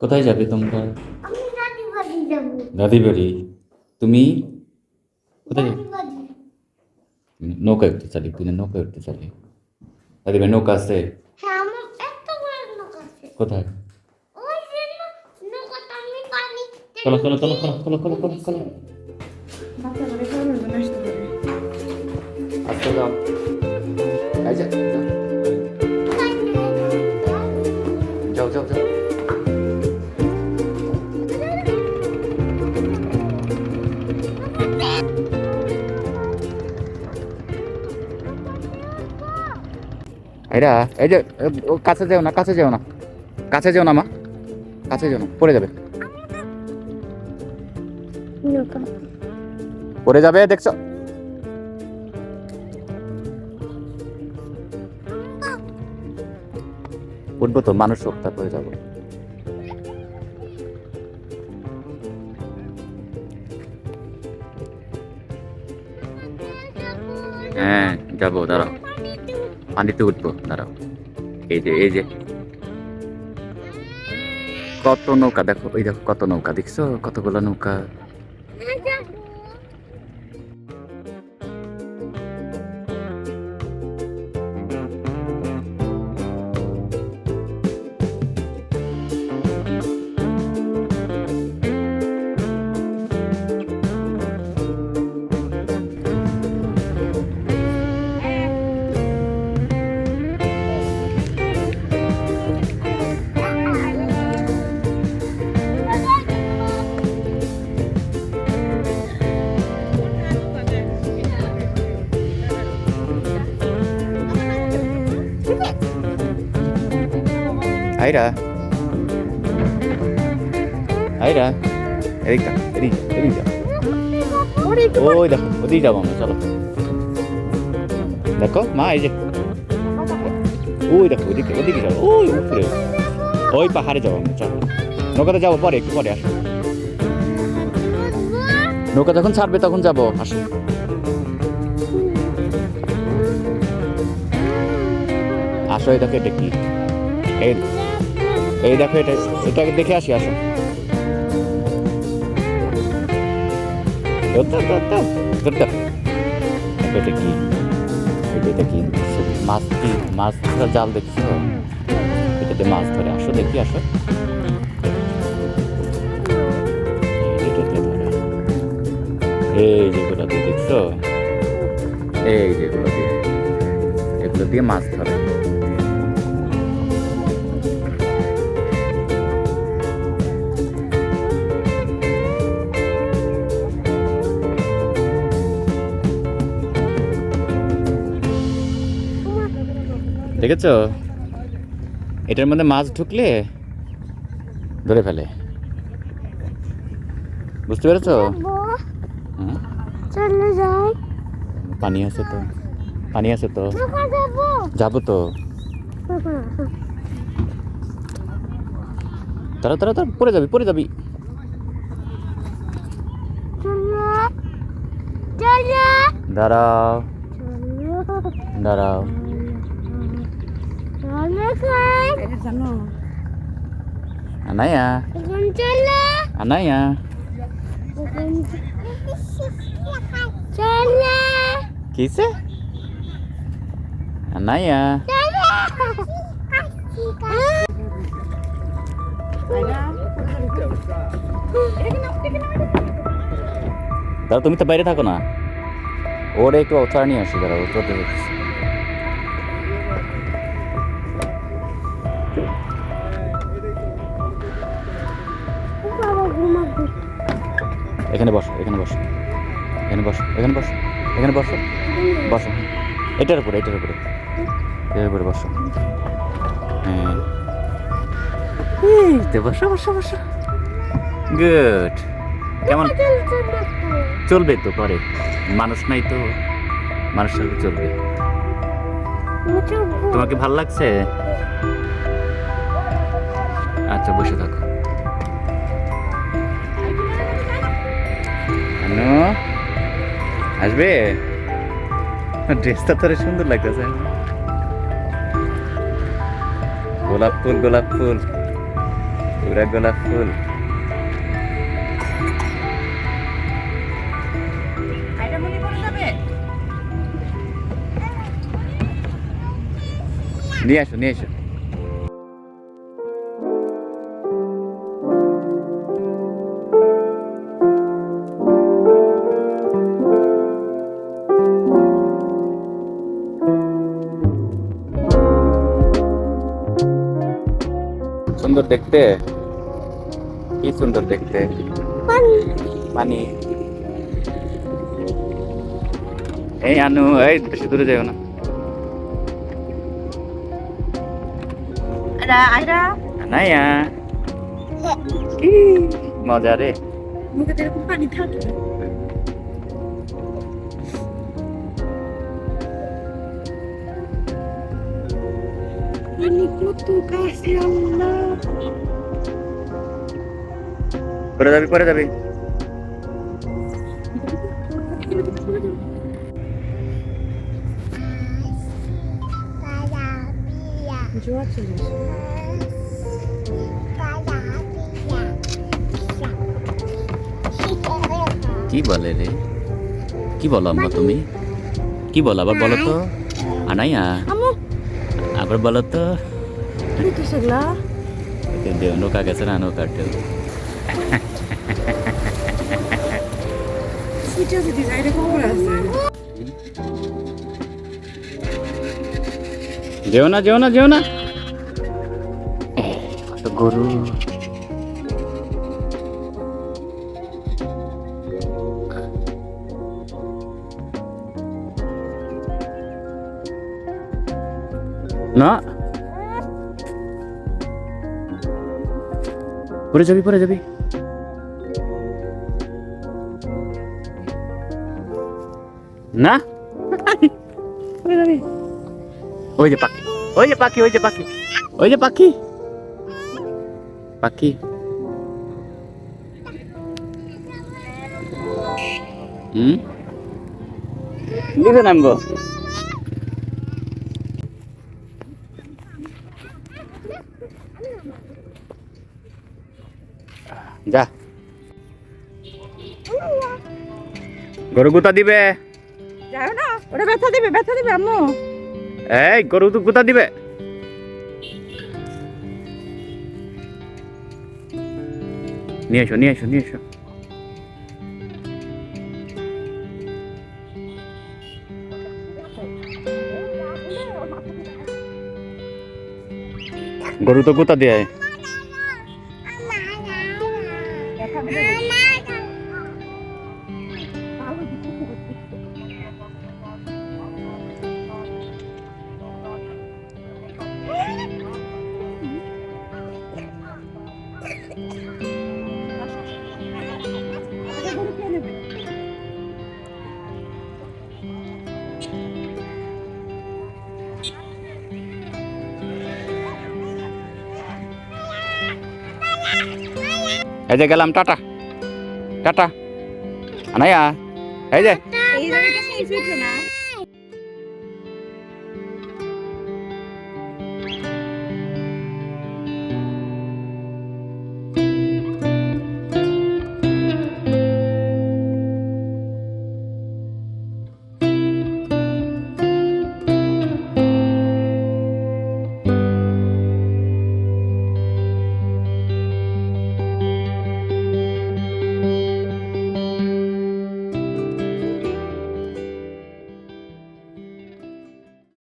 কোথায় যাবে তোমরা? আমি দাদি বাড়ি যাব। দাদি বাড়ি তুমি? কোথায় যাবে? নৌকায় উঠতে চালি তুই নৌকায় উঠতে চালি দাদি ভাই নৌকা আছে। কোথায়? চলো চলো চলো চলো চলো চলো চলো চলো। বাচ্চা করে সবাই মিলে আসতে পারে। আস্তে যাও। এই যাও যাও যাও। এরা এই যে কাছে যেও না, কাছে যেও না। কাছে যেও না, মা। কাছে যেও না, পড়ে যাবে। পড়ে যাবে, দেখছ? উঠবো তো, মানুষ হোক, তারপরে যাব। হ্যাঁ যাব, দাঁড়াও। পানিতে উঠবো, দাঁড়াও। এই যে এই যে। কত নৌকা, দেখো ওই দেখো, কত নৌকা, দেখছ? কতগুলো নৌকা? আইরা আইরা এদিক এদিক যা ওই দেখো ওদিকে যাব আমরা চলো দেখো মা এই যে ওই দেখো ওদিকে ওদিকে যাব ওই উপরে ওই পাহাড়ে যাব আমরা চলো নৌকাতে যাব পরে একটু পরে আসো নৌকা যখন ছাড়বে তখন যাব আসো আসো এই দেখো এটা কি এই এই দেখো এটা, এটাকে দেখে আসি, আসো। এটা কি? এটা কি? মাছ কি মাছ ধরা জাল দেখছ? এটাতে মাছ ধরে, আসো দেখি, আসো। এই যেগুলো দিয়ে দেখছ? এই যেগুলো দিয়ে এগুলো দিয়ে মাছ ধরে। দেখেছ? এটার মধ্যে মাছ ঢুকলে ধরে ফেলে। বুঝতে পেরেছ? পানি আছে তো। পানি আছে তো। যাব। তো। তারা তারা তারা পরে যাবি পরে যাবি। দাঁড়াও। দাঁড়াও। Anaya. Anaya. কিসে আনায়া দাদা, তুমি তো বাইরে থাকো না ওর একটু অবতার নিয়ে আসি, দাদা অবতার এখানে বসো এখানে বসো। এখানে বসো এখানে বসো এখানে বসো বসো। এটার উপরে এটার উপরে। এটার উপরে বসো। হ্যাঁ। বসো বসো বসো। গুড। কেমন? চলবে তো পরে। মানুষ নাই তো। মানুষ চলবে চলবে। তোমাকে ভালো লাগছে? আচ্ছা বসে থাকো। আনু আসবে? ড্রেসটা তোর সুন্দর লাগতেছে। গোলাপ ফুল গোলাপ ফুল। পুরা গোলাপ ফুল। মনে নিয়ে আসো নিয়ে আসো। সুন্দর দেখতে? কি সুন্দর দেখতে? পানি। এই আনু এই বেশি দূরে যাও না। নাইয়া মজা রে। মুখে পানি থাকে। আল্লাহ পরে যাবি পরে যাবি। কি বলে রে? কি বলো আম্মা তুমি? কি বলো আবার বলো তো? আনাইয়া? আম্মু আবার বলো তো দেখো সেগুলা দেও নৌকা গেছে না পরে যাবি পরে যাবি না পরে যাবি ওই যে পাখি ওই যে পাখি ওই যে পাখি ওই যে পাখি পাখি হুম দিবে নামবো যা। গরু গুতা দিবে। যাও না ওটা ব্যথা দিবে ব্যথা দিবে আম্মু। এই গরু তো গুতা দিবে। নিয়ে এসো নিয়ে এসো নিয়ে এসো। গরু তো গুতা দেয় এই যে গেলাম টাটা। টাটা। আনাইয়া এই যে।